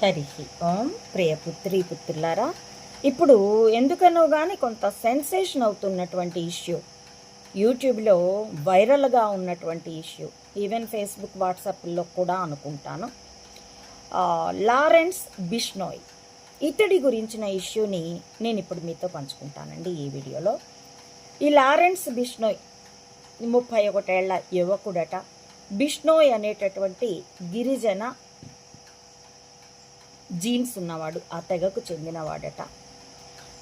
హరి ఓం ప్రియ పుత్రి పుత్రులారా ఇప్పుడు ఎందుకనో కానీ కొంత సెన్సేషన్ అవుతున్నటువంటి ఇష్యూ. యూట్యూబ్లో వైరల్గా ఉన్నటువంటి ఇష్యూ. ఈవెన్ ఫేస్బుక్ వాట్సాప్లో కూడా అనుకుంటాను. లారెన్స్ బిష్నోయ్. ఇతడి గురించిన ఇష్యూని నేను ఇప్పుడు మీతో పంచుకుంటానండి ఈ వీడియోలో. ఈ లారెన్స్ బిష్నోయ్ ముప్పై ఒకటేళ్ళ యువకుడట. బిష్నోయ్ అనేటటువంటి గిరిజన జీన్స్ ఉన్నవాడు ఆ తెగకు చెందినవాడట.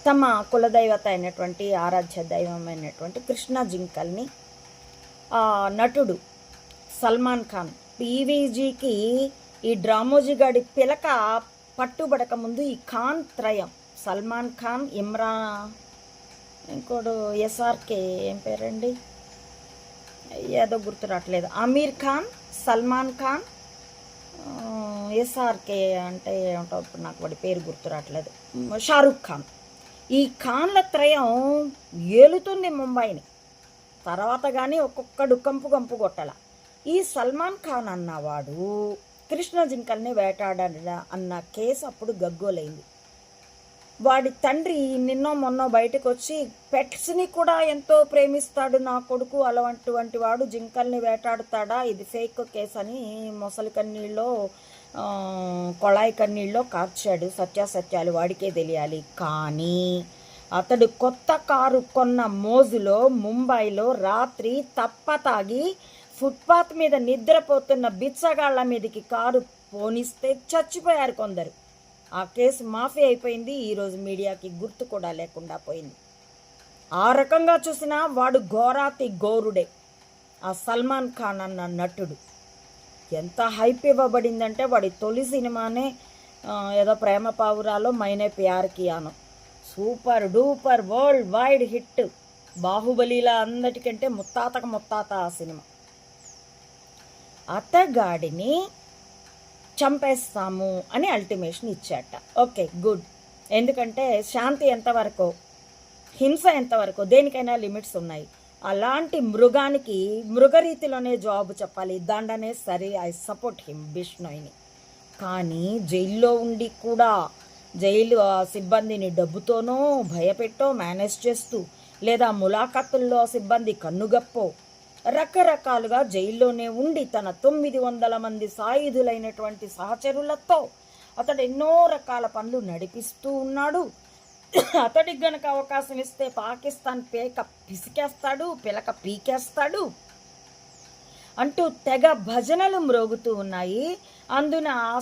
తమ కులదైవత అయినటువంటి ఆరాధ్య దైవమైనటువంటి కృష్ణ జింకల్ని నటుడు సల్మాన్ ఖాన్ పీవీజీకి ఈ డ్రామోజీ గాడి పిలక పట్టుబడక ముందు ఈ ఖాన్ త్రయం. సల్మాన్ ఖాన్ ఇమ్రా ఇంకోడు ఎస్ఆర్కే ఏం పేరండి? ఏదో గుర్తు రావట్లేదు. అమీర్ ఖాన్ సల్మాన్ ఖాన్ ఎస్ఆర్కే అంటే ఏమిటో ఇప్పుడు నాకు వాడి పేరు గుర్తు రావట్లేదు. షారుఖ్ ఖాన్. ఈ ఖాన్ల త్రయం ఏలుతుంది ముంబైని. తర్వాత కానీ ఒక్కొక్కడు కంపు కంపు కొట్టల. ఈ సల్మాన్ ఖాన్ అన్నవాడు కృష్ణ జింకల్ని వేటాడాడ అన్న కేసు అప్పుడు గగ్గోలైంది. వాడి తండ్రి నిన్నో మొన్నో బయటకు వచ్చి పెట్స్ని కూడా ఎంతో ప్రేమిస్తాడు నా కొడుకు అలాంటివంటి వాడు జింకల్ని వేటాడుతాడా? ఇది ఫేక్ కేసు అని మొసలి కన్నీళ్ళలో కొళాయి కన్నీళ్ళలో కార్చాడు సత్యాసత్యాలు వాడికే తెలియాలి. కానీ అతడు కొత్త కారు కొన్న మోజులో ముంబైలో రాత్రి తప్ప తాగి ఫుట్పాత్ మీద నిద్రపోతున్న బిచ్చగాళ్ళ మీదకి కారు పోనిస్తే చచ్చిపోయారు కొందరు. ఆ కేసు మాఫీ అయిపోయింది. ఈరోజు మీడియాకి గుర్తు కూడా లేకుండా పోయింది. ఆ రకంగా చూసినా వాడు ఘోరాతి గోరుడే ఆ సల్మాన్ ఖాన్ అన్న నటుడు. ఎంత హైప్ ఇవ్వబడిందంటే వాడి తొలి సినిమానే ఏదో ప్రేమ పావురాలో Maine Pyar super duper world wide hit. బాహుబలిలా అందటికంటే ముత్తాతకు ముత్తాత ఆ సినిమా. అతగాడిని చంపేస్తాము అని అల్టిమేషన్ ఇచ్చాట. Okay good. ఎందుకంటే శాంతి ఎంతవరకు హింస ఎంతవరకు దేనికైనా లిమిట్స్ ఉన్నాయి. అలాంటి మృగానికి మృగరీతిలోనే జవాబు చెప్పాలి. దండనే సరే ఐ సపోర్ట్ హిమ్ బిష్ణోయిని కానీ జైల్లో ఉండి కూడా జైలు ఆ సిబ్బందిని డబ్బుతోనో భయపెట్టో మేనేజ్ చేస్తూ లేదా ములాఖతుల్లో సిబ్బంది కన్నుగప్పో రకరకాలుగా జైల్లోనే ఉండి తన తొమ్మిది వందల మంది సాయుధులైనటువంటి సహచరులతో అతడు ఎన్నో రకాల పనులు నడిపిస్తూ ఉన్నాడు. అతడికి గనక అవకాశం ఇస్తే పాకిస్తాన్ పేక పిసికేస్తాడు పిలక పీకేస్తాడు అంటూ తెగ భజనలు మ్రోగుతూ ఉన్నాయి. అందున ఆ